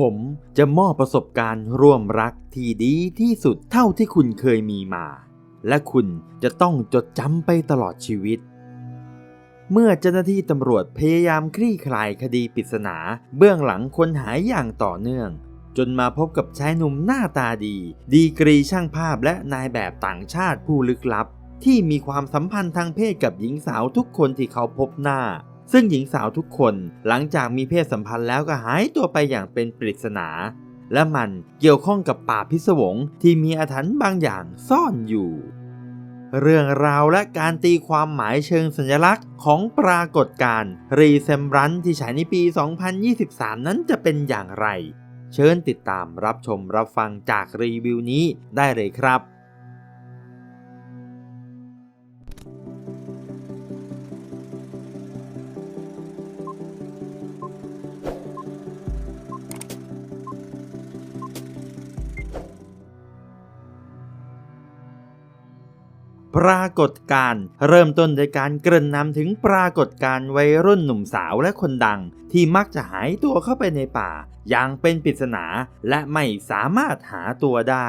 ผมจะมอบประสบการณ์ร่วมรักที่ดีที่สุดเท่าที่คุณเคยมีมา และคุณจะต้องจดจำไปตลอดชีวิต เมื่อเจ้าหน้าที่ตำรวจพยายามคลี่คลายคดีปริศนา เบื้องหลังคนหายอย่างต่อเนื่อง จนมาพบกับชายหนุ่มหน้าตาดี ดีกรีช่างภาพและนายแบบต่างชาติผู้ลึกลับ ที่มีความสัมพันธ์ทางเพศกับหญิงสาวทุกคนที่เขาพบหน้า ซึ่งหญิงสาวทุกคนหลังจากมีเพศสัมพันธ์แล้วก็หายตัวไปอย่างเป็นปริศนา และมันเกี่ยวข้องกับป่าพิศวงที่มีอาถรรพ์บางอย่างซ่อนอยู่ เรื่องราวและการตีความหมายเชิงสัญลักษณ์ของปรากฏการณ์รีเซมบรันที่ฉายในปี 2023 นั้นจะเป็นอย่างไร เชิญติดตามรับชมรับฟังจากรีวิวนี้ได้เลยครับ ปรากฏการ์เริ่มต้นโดยการเกริ่นนำถึงปรากฏการวัยรุ่นหนุ่มสาวและคนดัง ที่มักจะหายตัวเข้าไปในป่า อย่างเป็นปริศนาและไม่สามารถหาตัวได้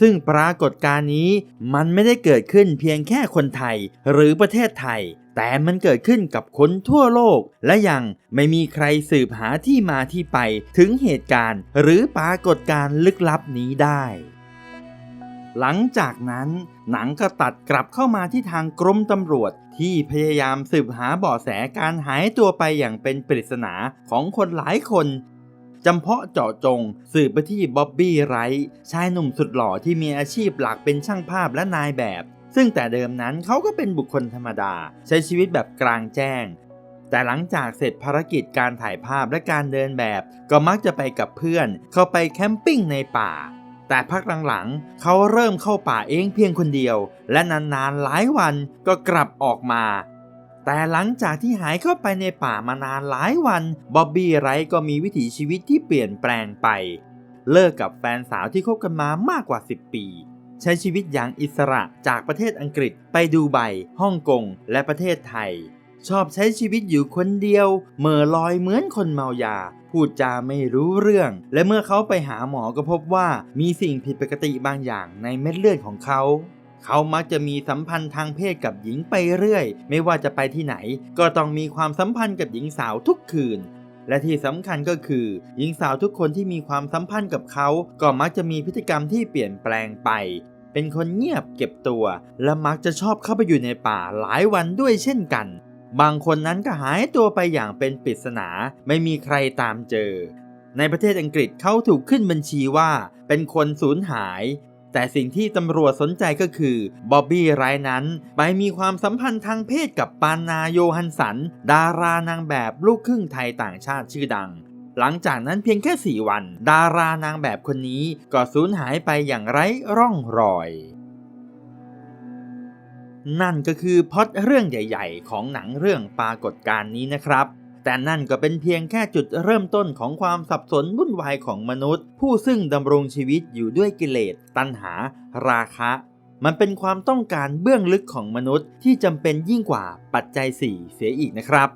ซึ่งปรากฏการณ์นี้มันไม่ได้เกิดขึ้นเพียงแค่คนไทย หรือประเทศไทย แต่มันเกิดขึ้นกับคนทั่วโลก และยังไม่มีใครสืบหาที่มาที่ไปถึงเหตุการณ์ หรือปรากฏการณ์ลึกลับนี้ได้ หลังจากนั้นหนังก็ตัดกลับเข้ามาที่ทางกรมตำรวจที่พยายามสืบหาเบาะแสการหายตัวไปอย่างเป็นปริศนาของคนหลายคนจำเพาะเจาะจงสืบไปที่บ๊อบบี้ไรท์ชายหนุ่มสุดหล่อที่มีอาชีพหลักเป็นช่างภาพและนายแบบ ซึ่งแต่เดิมนั้นเขาก็เป็นบุคคลธรรมดา ใช้ชีวิตแบบกลางแจ้ง แต่หลังจากเสร็จภารกิจการถ่ายภาพและการเดินแบบ ก็มักจะไปกับเพื่อน เข้าไปแคมปิ้งในป่า แต่พักหลังๆ เขาเริ่มเข้าป่าเองเพียงคนเดียว และนานๆหลายวันก็กลับออกมา แต่หลังจากที่หายเข้าไปในป่ามานานหลายวันบ๊อบบี้ไรก็มีวิถีชีวิตที่เปลี่ยนแปลงไป เลิกกับแฟนสาวที่คบกันมามากกว่า 10 ปี ใช้ชีวิตอย่างอิสระจากประเทศอังกฤษไปดูไบฮ่องกงและประเทศไทย ชอบใช้ชีวิตอยู่คนเดียวเหม่อลอยเหมือนคนเมายา พูดจาไม่รู้เรื่อง และเมื่อเขาไปหาหมอก็พบว่ามีสิ่งผิดปกติบางอย่างในเม็ดเลือดของเขาเขามักจะมีสัมพันธ์ทางเพศกับหญิงไปเรื่อย ไม่ว่าจะไปที่ไหน ก็ต้องมีความสัมพันธ์กับหญิงสาวทุกคืน และที่สำคัญก็คือ หญิงสาวทุกคนที่มีความสัมพันธ์กับเขา ก็มักจะมีพฤติกรรมที่เปลี่ยนแปลงไป เป็นคนเงียบเก็บตัว และมักจะชอบเข้าไปอยู่ในป่าหลายวันด้วยเช่นกัน บางคนนั้นก็หายตัวไปอย่างเป็นปริศนาไม่มีใครตามเจอ ในประเทศอังกฤษเขาถูกขึ้นบัญชีว่าเป็นคนสูญหาย แต่สิ่งที่ตำรวจสนใจก็คือบ๊อบบี้ไรท์นั้น ไปมีความสัมพันธ์ทางเพศกับปานาโยฮันสัน ดารานางแบบลูกครึ่งไทยต่างชาติชื่อดัง หลังจากนั้นเพียงแค่ 4 วัน ดารานางแบบคนนี้ก็สูญหายไปอย่างไร้ร่องรอย นั่นก็คือพ็อดเรื่องใหญ่ ๆ ของหนังเรื่องปรากฏการณ์นี้นะครับ แต่นั่นก็เป็นเพียงแค่จุดเริ่มต้นของความสับสนวุ่นวายของมนุษย์ ผู้ซึ่งดำรงชีวิตอยู่ด้วยกิเลส ตัณหา ราคะ มันเป็นความต้องการเบื้องลึกของมนุษย์ที่จำเป็นยิ่งกว่าปัจจัย 4 เสียอีกนะครับ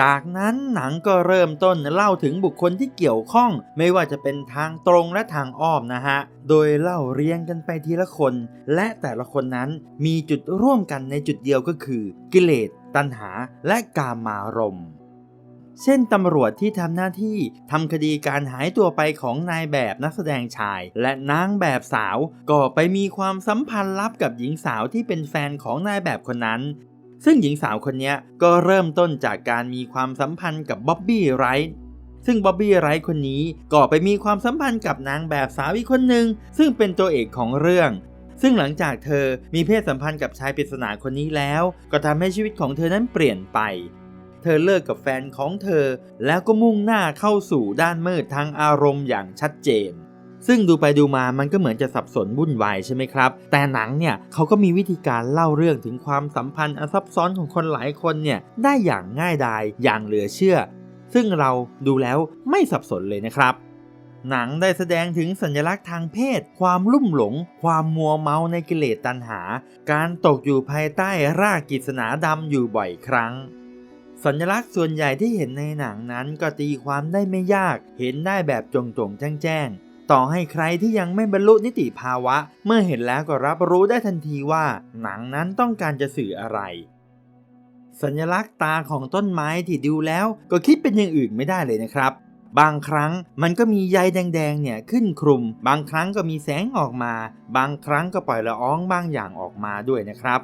จากนั้นหนังก็เริ่มต้นเล่าถึงบุคคลที่เกี่ยวข้อง ไม่ว่าจะเป็นทางตรงและทางอ้อมนะฮะ โดยเล่าเรียงกันไปทีละคน และแต่ละคนนั้นมีจุดร่วมกันในจุดเดียวก็คือ กิเลส ตัณหา และกามารมณ์เช่นตำรวจที่ทำหน้าที่ทำคดีการหายตัวไปของนายแบบนักแสดงชาย และนางแบบสาว ก็ไปมีความสัมพันธ์ลับกับหญิงสาวที่เป็นแฟนของนายแบบคนนั้น ซึ่งหญิงสาวคนนี้ก็เริ่มต้นจากการมีความสัมพันธ์กับบ๊อบบี้ไรท์ซึ่งบ๊อบบี้ไรท์คนนี้ก็ไปมีความสัมพันธ์กับนางแบบสาวอีกคนหนึ่งซึ่งเป็นตัวเอกของเรื่อง ซึ่งหลังจากเธอมีเพศสัมพันธ์กับชายปริศนาคนนี้แล้ว ก็ทำให้ชีวิตของเธอนั้นเปลี่ยนไป เธอเลิกกับแฟนของเธอ แล้วก็มุ่งหน้าเข้าสู่ด้านมืดทางอารมณ์อย่างชัดเจน ซึ่งดูไปดูมามันก็เหมือนจะสับสนวุ่นวายใช่ไหมครับ แต่หนังเนี่ยเขาก็มีวิธีการเล่าเรื่องถึงความสัมพันธ์อันซับซ้อนของคนหลายคนเนี่ยได้อย่างง่ายดายอย่างเหลือเชื่อ ซึ่งเราดูแล้วไม่สับสนเลยนะครับหนังได้แสดงถึงสัญลักษณ์ทางเพศ ความลุ่มหลง ความมัวเมาในกิเลสตัณหา การตกอยู่ภายใต้รากกิศนาดำอยู่บ่อยครั้ง สัญลักษณ์ส่วนใหญ่ที่เห็นในหนังนั้นก็ตีความได้ไม่ยาก เห็นได้แบบจงๆแจ้งๆ ต่อให้ใครที่ยังไม่บรรลุนิติภาวะ เมื่อเห็นแล้วก็รับรู้ได้ทันทีว่า หนังนั้นต้องการจะสื่ออะไร สัญลักษณ์ตาของต้นไม้ที่ดูแล้วก็คิดเป็นอย่างอื่นไม่ได้เลยนะครับ บางครั้งมันก็มีใยแดงๆเนี่ยขึ้นคลุม บางครั้งก็มีแสงออกมา บางครั้งก็ปล่อยละอองบางอย่างออกมาด้วยนะครับ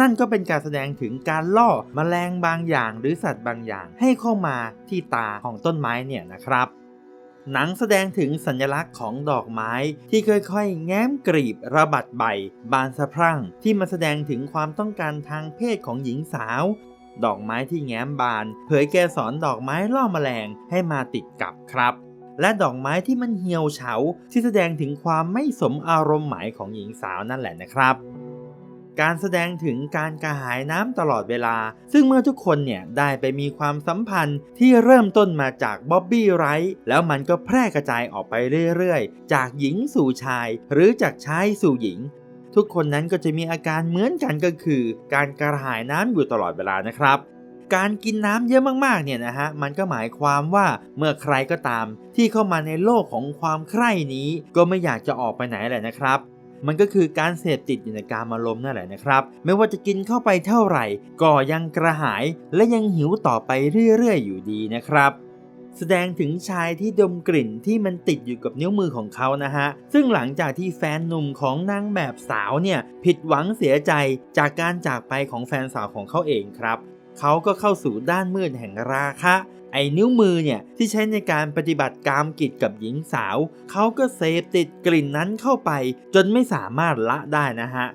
นั่นก็เป็นการแสดงถึงการล่อมแมลงบางอย่างหรือสัตว์บางอย่างให้เข้ามาที่ตาของต้นไม้เนี่ยนะครับ หนังแสดงถึงสัญลักษณ์ของดอกไม้ที่ค่อยๆ แง้มกรีบระบัดใบ บานสะพรั่ง ที่มาแสดงถึงความต้องการทางเพศของหญิงสาว ดอกไม้ที่แง้มบาน เผยแกสอนดอกไม้ล่อแมลงให้มาติดกับครับ และดอกไม้ที่มันเหี่ยวเฉาที่แสดงถึงความไม่สมอารมณ์หมายของหญิงสาวนั่นแหละนะครับ การแสดงถึงการกระหายน้ำตลอดเวลา ซึ่งเมื่อทุกคนเนี่ยได้ไปมีความสัมพันธ์ที่เริ่มต้นมาจากบ๊อบบี้ไรท์แล้วมันก็แพร่กระจายออกไปเรื่อยๆ จากหญิงสู่ชาย หรือจากชายสู่หญิง ทุกคนนั้นก็จะมีอาการเหมือนกันก็คือ การกระหายน้ำอยู่ตลอดเวลานะครับการกินน้ำเยอะมากๆ เนี่ยนะฮะ มันก็หมายความว่าเมื่อใครก็ตาม ที่เข้ามาในโลกของความใคร่นี้ ก็ไม่อยากจะออกไปไหนแหละนะครับ มันก็คือการเสพติดอยู่ในการอารมณ์นั่นแหละนะครับ ไม่ว่าจะกินเข้าไปเท่าไหร่ ก็ยังกระหายและยังหิวต่อไปเรื่อยๆ อยู่ดีนะครับแสดงถึงชายที่ดมกลิ่นที่มันติดอยู่กับนิ้วมือของเขานะฮะ ซึ่งหลังจากที่แฟนหนุ่มของนางแบบสาวเนี่ยผิดหวังเสียใจจากการจากไปของแฟนสาวของเขาเองครับ เขาก็เข้าสู่ด้านมืดแห่งราคะ ไอ้นิ้วมือเนี่ยที่ใช้ในการปฏิบัติกรรมกิจกับหญิงสาว เขาก็เสพติดกลิ่นนั้นเข้าไป จนไม่สามารถละได้นะฮะ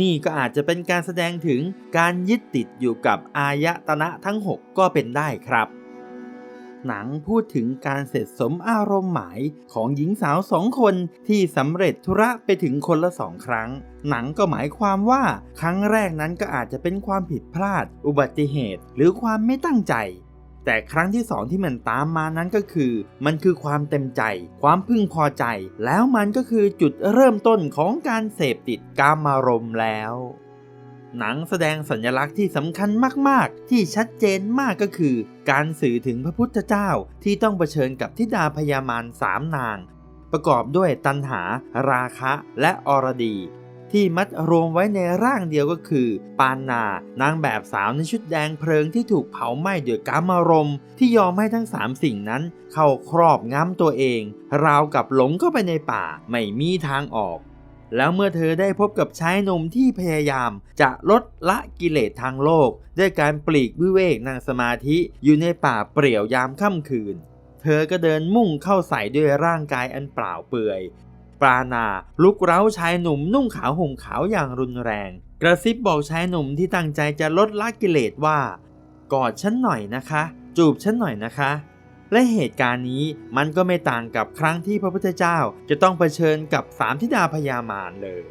นี่ก็อาจจะเป็นการแสดงถึงการยึดติดอยู่กับอายตนะทั้ง 6 ก็เป็นได้ครับ หนังพูดถึงการเสร็จสมอารมณ์หมายของหญิงสาวสองคนที่สำเร็จธุระไปถึงคนละสองครั้ง หนังก็หมายความว่าครั้งแรกนั้นก็อาจจะเป็นความผิดพลาด อุบัติเหตุ หรือความไม่ตั้งใจ แต่ครั้งที่สองที่มันตามมานั้นก็คือ มันคือความเต็มใจ ความพึงพอใจ แล้วมันก็คือจุดเริ่มต้นของการเสพติดกามารมณ์แล้ว หนังแสดงสัญลักษณ์ที่สำคัญมาก ๆ ที่ชัดเจนมากก็คือ การสื่อถึงพระพุทธเจ้าที่ต้องเผชิญกับทิดาพยามารสามนางประกอบด้วยตัณหา ราคะ และอรดี ที่มัดรวมไว้ในร่างเดียวก็คือ ปานนา นางแบบสาวในชุดแดงเพลิงที่ถูกเผาไหม้ด้วยกามารมณ์ที่ยอมให้ทั้งสามสิ่งนั้น เข้าครอบงำตัวเอง ราวกับหลงเข้าไปในป่าไม่มีทางออก แล้วเมื่อเธอได้พบกับชายหนุ่มที่พยายาม จะลดละกิเลสทางโลก ด้วยการปลีกวิเวกนั่งสมาธิอยู่ในป่าเปรี่ยวยามค่ำคืนเธอก็เดินมุ่งเข้าใส่ด้วยร่างกายอันเปล่าเปลือย ปราณาลุกเร้าชายหนุ่มนุ่งขาวห่มขาวอย่างรุนแรง กระซิบบอกชายหนุ่มที่ตั้งใจจะลดละกิเลสว่า กอดฉันหน่อยนะคะ จูบฉันหน่อยนะคะ และเหตุการณ์นี้มันก็ไม่ต่างกับครั้งที่พระพุทธเจ้าจะต้องเผชิญกับสามธิดาพญามารเลย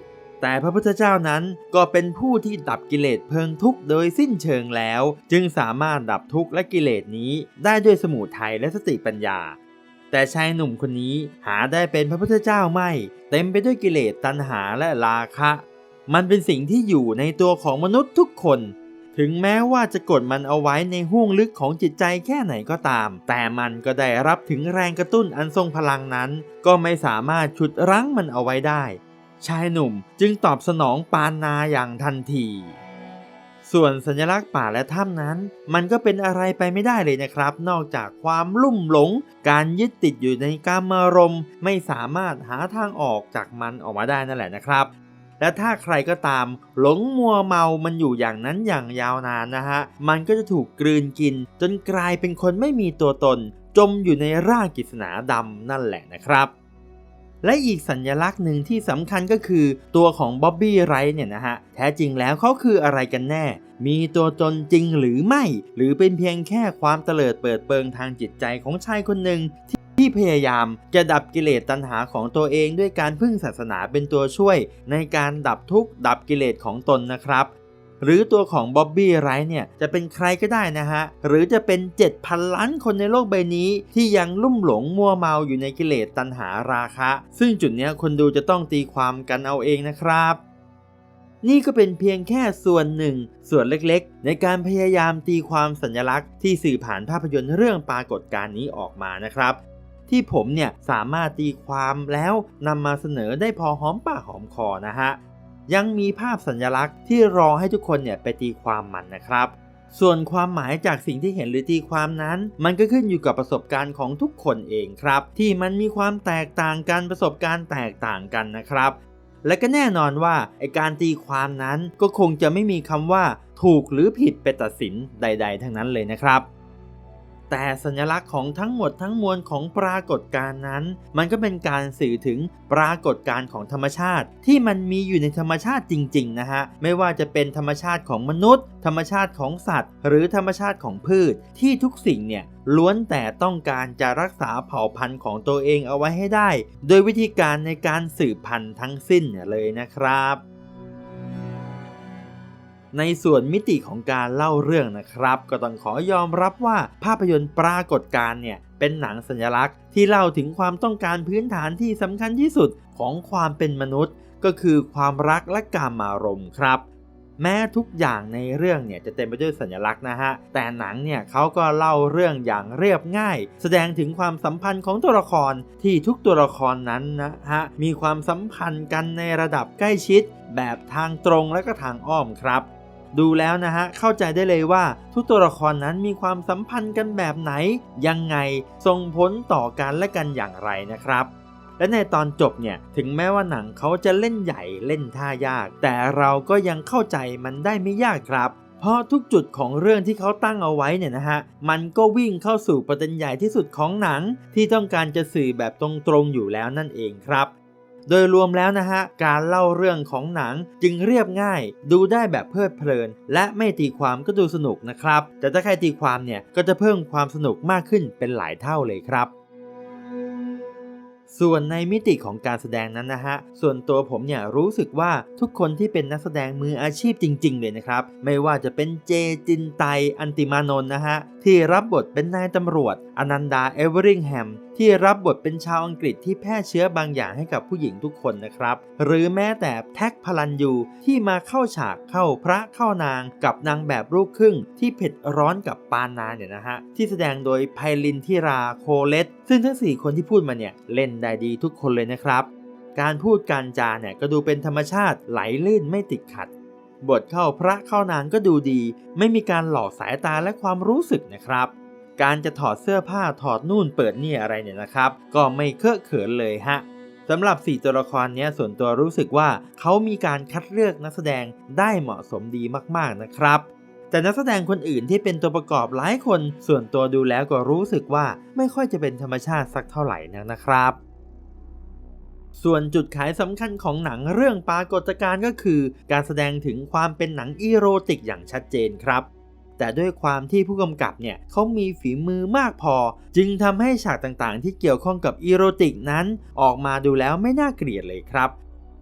แต่พระพุทธเจ้านั้นก็เป็นผู้ที่ดับกิเลสเพลิงทุกข์โดยสิ้นเชิงแล้ว จึงสามารถดับทุกข์และกิเลสนี้ได้ด้วยสมุทัยและสติปัญญา แต่ชายหนุ่มคนนี้หาได้เป็นพระพุทธเจ้าไม่ เต็มไปด้วยกิเลสตัณหาและราคะ มันเป็นสิ่งที่อยู่ในตัวของมนุษย์ทุกคน ถึงแม้ว่าจะกดมันเอาไว้ในห้วงลึกของจิตใจแค่ไหนก็ตาม แต่มันก็ได้รับถึงแรงกระตุ้นอันทรงพลังนั้น ก็ไม่สามารถฉุดรั้งมันเอาไว้ได้ ชายหนุ่มจึงตอบสนองปานนาอย่างทันที ส่วนสัญลักษณ์ป่าและถ้ำนั้น มันก็เป็นอะไรไปไม่ได้เลยนะครับ นอกจากความลุ่มหลง การยึดติดอยู่ในกามารมณ์ไม่สามารถหาทางออกจากมันออกมาได้นั่นแหละนะครับ และถ้าใครก็ตาม หลงมัวเมามันอยู่อย่างนั้นอย่างยาวนานนะฮะ มันก็จะถูกกลืนกิน จนกลายเป็นคนไม่มีตัวตน จมอยู่ในร่างกิษณาดำนั่นแหละนะครับ และอีกสัญลักษณ์หนึ่งที่สำคัญก็คือ ตัวของบ๊อบบี้ไรท์เนี่ยนะฮะ แท้จริงแล้วเขาคืออะไรกันแน่ มีตัวตนจริงหรือไม่ หรือเป็นเพียงแค่ความเตลิดเปิดเปิงทางจิตใจของชายคนหนึ่งที่ที่พยายามจะดับกิเลสตัณหาของตัวเองด้วยการพึ่งศาสนาเป็นตัวช่วย ในการดับทุกข์ดับกิเลสของตนนะครับ หรือตัวของบ๊อบบี้ไรท์เนี่ยจะเป็นใครก็ได้นะฮะ หรือจะเป็น 7,000 ล้านคนในโลกใบนี้ที่ยังลุ่มหลงมัวเมาอยู่ในกิเลสตัณหาราคะ ซึ่งจุดนี้คนดูจะต้องตีความกันเอาเองนะครับนี่ก็เป็นเพียงแค่ส่วนหนึ่ง ส่วนเล็กๆ ในการพยายามตีความสัญลักษณ์ที่สื่อผ่านภาพยนตร์เรื่องปรากฏการณ์นี้ออกมานะครับ ที่ผมเนี่ยสามารถตีความแล้วนำมาเสนอได้พอหอมปากหอมคอนะฮะ ยังมีภาพสัญลักษณ์ที่รอให้ทุกคนเนี่ยไปตีความมันนะครับ ส่วนความหมายจากสิ่งที่เห็นหรือตีความนั้น มันก็ขึ้นอยู่กับประสบการณ์ของทุกคนเองครับ ที่มันมีความแตกต่างกันประสบการณ์แตกต่างกันนะครับ และก็แน่นอนว่าไอการตีความนั้นก็คงจะไม่มีคำว่า ถูกหรือผิดไปตัดสินใด ๆ ทั้งนั้นเลยนะครับ แต่สัญลักษณ์ของทั้งหมดทั้งมวลของปรากฏการณ์นั้น มันก็เป็นการสื่อถึงปรากฏการณ์ของธรรมชาติ ที่มันมีอยู่ในธรรมชาติจริง ๆ นะฮะ ไม่ว่าจะเป็นธรรมชาติของมนุษย์ ธรรมชาติของสัตว์ หรือธรรมชาติของพืช ที่ทุกสิ่งเนี่ยล้วนแต่ต้องการจะรักษาเผ่าพันธุ์ของตัวเองเอาไว้ให้ได้ โดยวิธีการในการสืบพันธุ์ทั้งสิ้นเนเลยนะครับ ในส่วนมิติของการเล่าเรื่องนะครับ ก็ต้องขอยอมรับว่าภาพยนตร์ปรากฏการ์เนี่ยเป็นหนังสัญลักษณ์ที่เล่าถึงความต้องการพื้นฐานที่สำคัญที่สุดของความเป็นมนุษย์ ก็คือความรักและการมารมณ์ครับแม้ทุกอย่างในเรื่องเนี่ยจะเต็มไปด้วยสัญลักษณ์นะฮะ แต่หนังเนี่ยเขาก็เล่าเรื่องอย่างเรียบง่าย แสดงถึงความสัมพันธ์ของตัวละครที่ทุกตัวละครนั้นนะฮะมีความสัมพันธ์กันในระดับใกล้ชิด แบบทางตรงและก็ทางอ้อมครับ ดูแล้วนะฮะเข้าใจได้เลยว่าทุกตัวละครนั้นมีความสัมพันธ์กันแบบไหน ยังไงส่งผลต่อกันและกันอย่างไรนะครับและในตอนจบเนี่ยถึงแม้ว่าหนังเขาจะเล่นใหญ่เล่นท่ายาก แต่เราก็ยังเข้าใจมันได้ไม่ยากครับ เพราะทุกจุดของเรื่องที่เขาตั้งเอาไว้เนี่ยนะฮะมันก็วิ่งเข้าสู่ประเด็นใหญ่ที่สุดของหนังที่ต้องการจะสื่อแบบตรงๆอยู่แล้วนั่นเองครับ โดยรวมแล้วนะฮะ การเล่าเรื่องของหนังจึงเรียบง่าย ดูได้แบบเพลิดเพลิน และไม่ตีความก็ดูสนุกนะครับ แต่ถ้าใครตีความเนี่ยก็จะเพิ่มความสนุกมากขึ้นเป็นหลายเท่าเลยครับส่วนในมิติของการแสดงนั้นนะฮะ ส่วนตัวผมเนี่ยรู้สึกว่าทุกคนที่เป็นนักแสดงมืออาชีพจริง ๆ เลยนะครับ ไม่ว่าจะเป็นเจจินไต อันติมานนท์นะฮะ ที่รับบทเป็นนายตำรวจ อนันดา เอเวอริงแฮม ที่รับบทเป็นชาวอังกฤษที่แพร่เชื้อบางอย่างให้กับผู้หญิงทุกคนนะครับ หรือแม้แต่แท็กพลันยูที่มาเข้าฉากเข้าพระเข้านางกับนางแบบลูกครึ่ง ที่เผ็ดร้อนกับปานนาเนี่ยนะฮะที่แสดงโดยไพลินทิราโคเลตซึ่งทั้ง 4 คนที่พูดมาเนี่ยเล่นได้ดีทุกคนเลยนะครับ การพูดการจาเนี่ยก็ดูเป็นธรรมชาติไหลลื่นไม่ติดขัดบทเข้าพระเข้านางก็ดูดี ไม่มีการหลอกสายตาและความรู้สึกนะครับ การจะถอดเสื้อผ้าถอดนู่นเปิดนี่อะไรเนี่ยนะครับ ก็ไม่เคอะเขินเลยฮะสำหรับ 4 ตัวละครนี้ส่วนตัวรู้สึกว่าเขามีการคัดเลือกนักแสดงได้เหมาะสมดีมากๆนะครับ แต่นักแสดงคนอื่นที่เป็นตัวประกอบหลายคน ส่วนตัวดูแล้วก็รู้สึกว่าไม่ค่อยจะเป็นธรรมชาติสักเท่าไหร่นักนะครับ ส่วนจุดขายสำคัญของหนังเรื่องปรากฏการณ์ก็คือ การแสดงถึงความเป็นหนังอีโรติกอย่างชัดเจนครับ แต่ด้วยความที่ผู้กำกับเนี่ยเขามีฝีมือมากพอ จึงทำให้ฉากต่างๆ ที่เกี่ยวข้องกับอีโรติกนั้น ออกมาดูแล้วไม่น่าเกลียดเลยครับ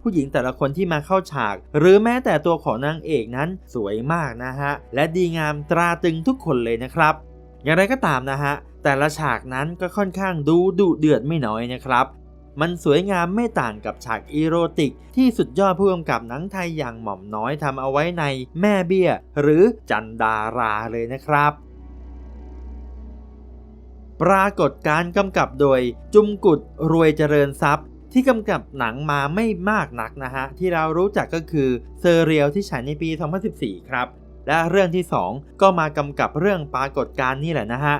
ผู้หญิงแต่ละคนที่มาเข้าฉาก หรือแม้แต่ตัวของนางเอกนั้นสวยมากนะฮะ และดีงามตราตึงทุกคนเลยนะครับ อย่างไรก็ตามนะฮะ แต่ละฉากนั้นก็ค่อนข้างดูดุเดือดไม่น้อยนะครับ มันสวยงามไม่ต่างกับฉากอีโรติก ที่สุดยอดผู้กำกับหนังไทยอย่างหม่อมน้อยทำเอาไว้ในแม่เบี้ย หรือจันดาราเลยนะครับ ปรากฏการ์กำกับโดยจุมกุดรวยเจริญทรัพย์ ที่กำกับหนังมาไม่มากนักนะฮะ ที่เรารู้จักก็คือเซอร์เรียลที่ฉายในปี 2014 ครับและเรื่องที่ 2 ก็มากำกับเรื่องปรากฏการณ์นี่แหละนะฮะ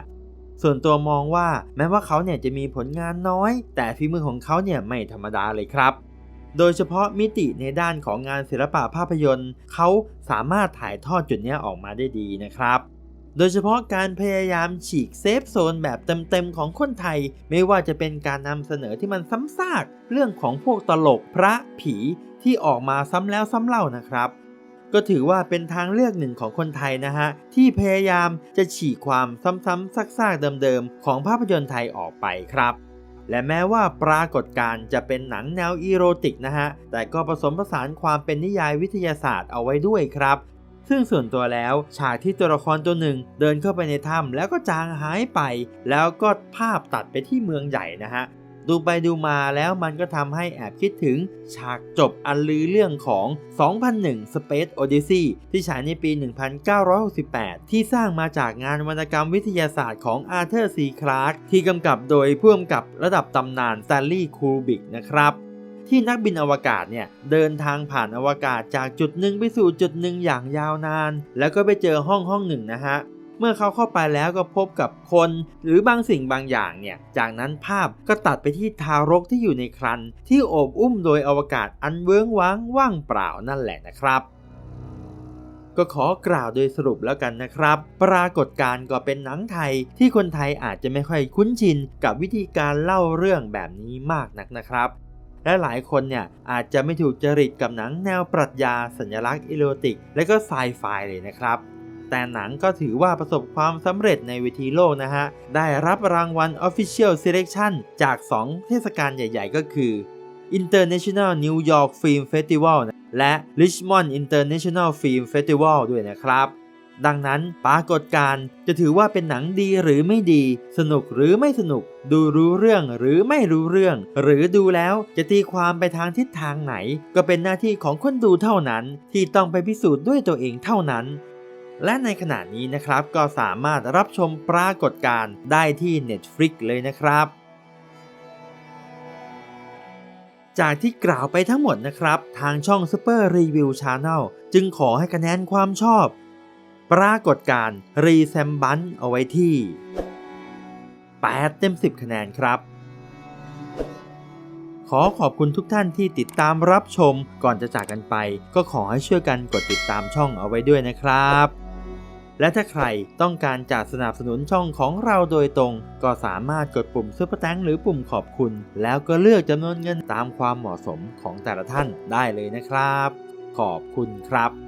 ส่วนตัวมองว่าแม้ว่าเขาเนี่ยจะมีผลงานน้อย แต่ฝีมือของเขาเนี่ยไม่ธรรมดาเลยครับ โดยเฉพาะมิติในด้านของงานศิลปะภาพยนตร์ เขาสามารถถ่ายทอดจุดนี้ออกมาได้ดีนะครับโดยเฉพาะการพยายามฉีกเซฟโซนแบบเต็มๆของคนไทย ไม่ว่าจะเป็นการนำเสนอที่มันซ้ำซาก เรื่องของพวกตลกพระผีที่ออกมาซ้ำแล้วซ้ำเล่านะครับ ก็ถือว่าเป็นทางเลือกหนึ่งของคนไทยนะฮะ ที่พยายามจะฉีกความซ้ำๆซากๆเดิมๆ ของภาพยนตร์ไทยออกไปครับและแม้ว่าปรากฏการณ์จะเป็นหนังแนวอีโรติกนะฮะ แต่ก็ผสมผสานความเป็นนิยายวิทยาศาสตร์เอาไว้ด้วยครับ ซึ่งส่วนตัวแล้วฉากที่ตัวละครตัวหนึ่งเดินเข้าไปในถ้ำแล้วก็จางหายไป แล้วก็ภาพตัดไปที่เมืองใหญ่นะฮะ ดูไปดูมาแล้วมันก็ทำให้แอบคิดถึงฉากจบอันลือเรื่องของ 2001 Space Odyssey ที่ฉายในปี 1968 ที่สร้างมาจากงานวรรณกรรมวิทยาศาสตร์ของอาร์เธอร์ซีคลาร์กที่กำกับโดยผู้กำกับระดับตำนานส t ตนลีย์คูบิกนะครับที่นักบินอวกาศเนี่ยเดินทางผ่านอวกาศจากจุดหนึ่งไปสู่จุดหนึ่งอย่างยาวนาน แล้วก็ไปเจอห้องห้องหนึ่งนะฮะ เมื่อเขาเข้าไปแล้วก็พบกับคน หรือบางสิ่งบางอย่างเนี่ย จากนั้นภาพก็ตัดไปที่ทารกที่อยู่ในครันที่โอบอุ้มโดยอวกาศอันเวิ้งว้างว่างเปล่านั่นแหละนะครับก็ขอกล่าวโดยสรุปแล้วกันนะครับ ปรากฏการณ์ก็เป็นหนังไทย ที่คนไทยอาจจะไม่ค่อยคุ้นชิน กับวิธีการเล่าเรื่องแบบนี้มากนักนะครับ และหลายคนเนี่ยอาจจะไม่ถูกจริตกับหนังแนวปรัชญาสัญลักษณ์อีโรติก และก็ไซไฟเลยนะครับ แต่หนังก็ถือว่าประสบความสำเร็จในเวทีโลกนะฮะ ได้รับรางวัล Official Selection จาก 2 เทศกาลใหญ่ ๆ ก็คือ International New York Film Festival และ Richmond International Film Festival ด้วยนะครับ ดังนั้นปรากฏการจะถือว่าเป็นหนังดีหรือไม่ดี สนุกหรือไม่สนุก ดูรู้เรื่องหรือไม่รู้เรื่อง หรือดูแล้วจะตีความไปทางทิศทางไหน ก็เป็นหน้าที่ของคนดูเท่านั้น ที่ต้องไปพิสูจน์ด้วยตัวเองเท่านั้น และในขณะนี้นะครับก็สามารถรับชมปรากฏการณ์ได้ที่ Netflix เลยนะครับ จากที่กล่าวไปทั้งหมดนะครับ ทางช่อง Super Review Channel จึงขอให้คะแนนความชอบ ปรากฏการณ์รีแซมบันเอาไว้ที่ 8 เต็ม 10 คะแนนครับ ขอขอบคุณทุกท่านที่ติดตามรับชมก่อนจะจากกันไป ก็ขอให้ช่วยกันกดติดตามช่องเอาไว้ด้วยนะครับ และถ้าใครต้องการจะสนับสนุนช่องของเราโดยตรง ก็สามารถกดปุ่มซุปเปอร์แตงหรือปุ่มขอบคุณ แล้วก็เลือกจำนวนเงินตามความเหมาะสมของแต่ละท่านได้เลยนะครับ ขอบคุณครับ